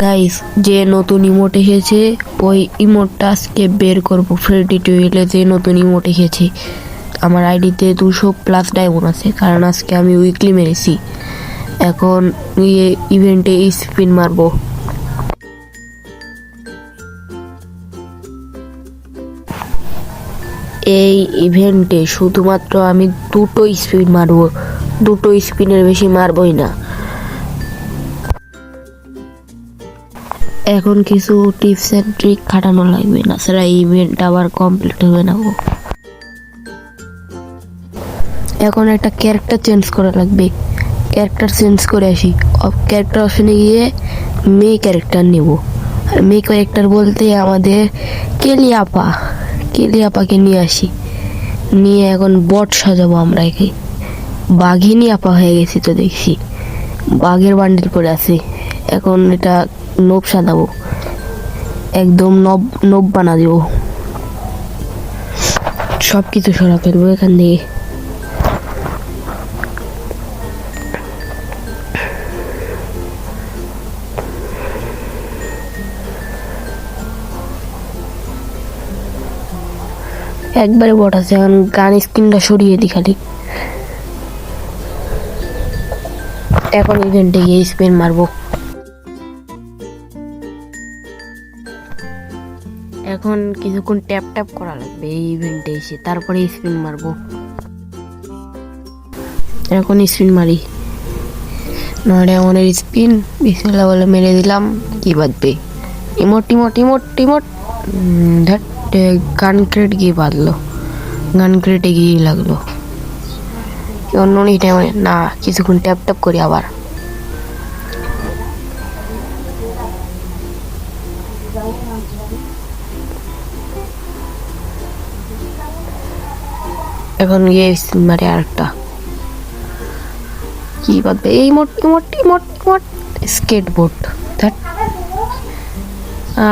Guys যে নতুন emote এসেছে, ওই ইমোটটা আজকে বের করব। ফ্রেডি টুয়েলে যে নতুন ইমোট এসেছে। আমার আইডিতে দুশো প্লাস ডায়মন্ড আছে, কারণ আজকে আমি উইকলি মেরেছি। এখন ইয়ে ইভেন্টে স্পিন মারবো। এই ইভেন্টে শুধুমাত্র আমি দুটো স্পিন মারবো। দুটো স্পিনের বেশি মারবই না। এখন কিছু টিপস এন্ড ট্রিক খাটানো লাগবে না। সেটা ইভেন্ট আবার কমপ্লিট হবে না এখন একটা ক্যারেক্টার চেঞ্জ করা লাগবে। ক্যারেক্টার চেঞ্জ করে আসি। ক্যারেক্টার অপশনে গিয়ে মেয়ে ক্যারেক্টার নেব। আর মেয়ে ক্যারেক্টার বলতে আমাদের কেলিয়াপা কেলিয়াপাকে নিয়ে আসি। নিয়ে এখন বট সাজাবো আমরা একে। বাঘিনী আপা হয়ে গেছি তো দেখছি। বাঘের বান্ডিল পরে আছে। এখন এটা নব সাজাবো। একদম নব নব বানা দেবো। সব কিছু সরা ফেলব এখান থেকে একবারে বট আছে, এখন গান স্ক্রিনটা সরিয়ে দি খালি। এখন ইভেন্টে গিয়ে স্পিন মারবো। এখন কিছুক্ষণ ট্যাপ ট্যাপ করা লাগবে, এই ইভেন্টে এসে। তারপরে স্পিন মারবো। এখন স্পিন মারি। নয়ডা এমনের স্পিন বিসমিল্লা বলে মেরে দিলাম, কি বাদবে emote emote emote emote. That gun crate গিয়ে বাঁধলো গান ক্রেটে গিয়ে লাগল। অন্য টাইমে না, কিছুক্ষণ ট্যাপ ট্যাপ করি আবার। এখন গিয়ে মারে আরেকটা কি বাদবে? এই মোট মোট মোট মোট। স্কেটবোর্ড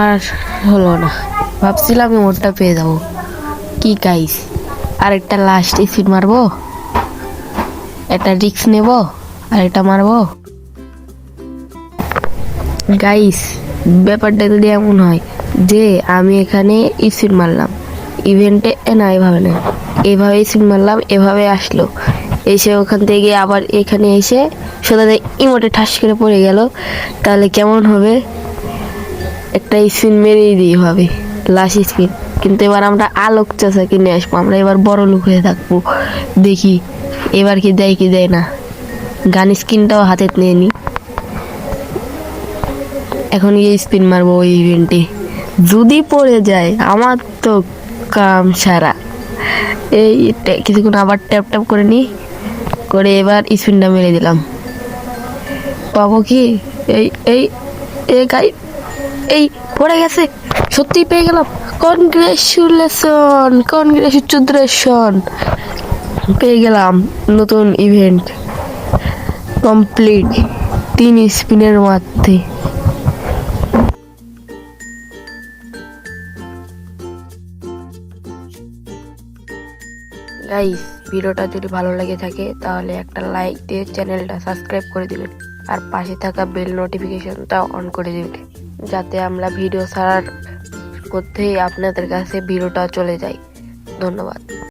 আর হলো না। ভাবছিলাম মোটটা পেয়ে যাব। কি গাইস আরেকটা লাস্ট স্পিড মারবো? একটা রিক্স নেব? আর এটা মারবো? গাইস ব্যাপারটা যদি এমন হয় যে আমি এখানে স্পিড মারলাম ইভেন্টে এ না এভাবে না। এভাবে স্পিড মারলাম এভাবে আসলো। এসে ওখান থেকে আবার এখানে এসে সোজা ইমোটে ঠাস করে পড়ে গেল। তাহলে কেমন হবে? একটা স্পিন মেরেই দিই হবে লাস্ট স্পিন কিন্তু এবার আমরা আলোক চাষা কিনে আসব, আমরা এবার বড় লোক হয়ে থাকব। দেখি, এবার কি দেয় কি দেয় না। গান স্কিনটাও হাতে নিয়ে নি। এখন গিয়ে স্পিন মারবো ওই ইভেন্টে যদি পড়ে যায়, আমার তো কাম সারা। এই কিছুক্ষণ আবার ট্যাপ ট্যাপ করে নি করে এবার স্পিনটা মেরে দিলাম। পাবো কি? এই এই গাই, এই পড়ে গেছে। সত্যি পেয়ে গেলাম। কনগ্রেচুলেশন কনগ্রেচুলেশন পেয়ে গেলাম নতুন ইভেন্ট কমপ্লিট তিন স্পিনের মধ্যে। গাইস ভিডিওটা যদি ভালো লাগে থাকে, তাহলে একটা লাইক দিয়ে চ্যানেলটা সাবস্ক্রাইব করে দিবেন। আর পাশে থাকা বেল নোটিফিকেশনটা অন করে দিবেন। যাতে আমরা ভিডিও ছাড়ার মধ্যেই আপনাদের কাছে ভিডিওটা চলে যায়। ধন্যবাদ।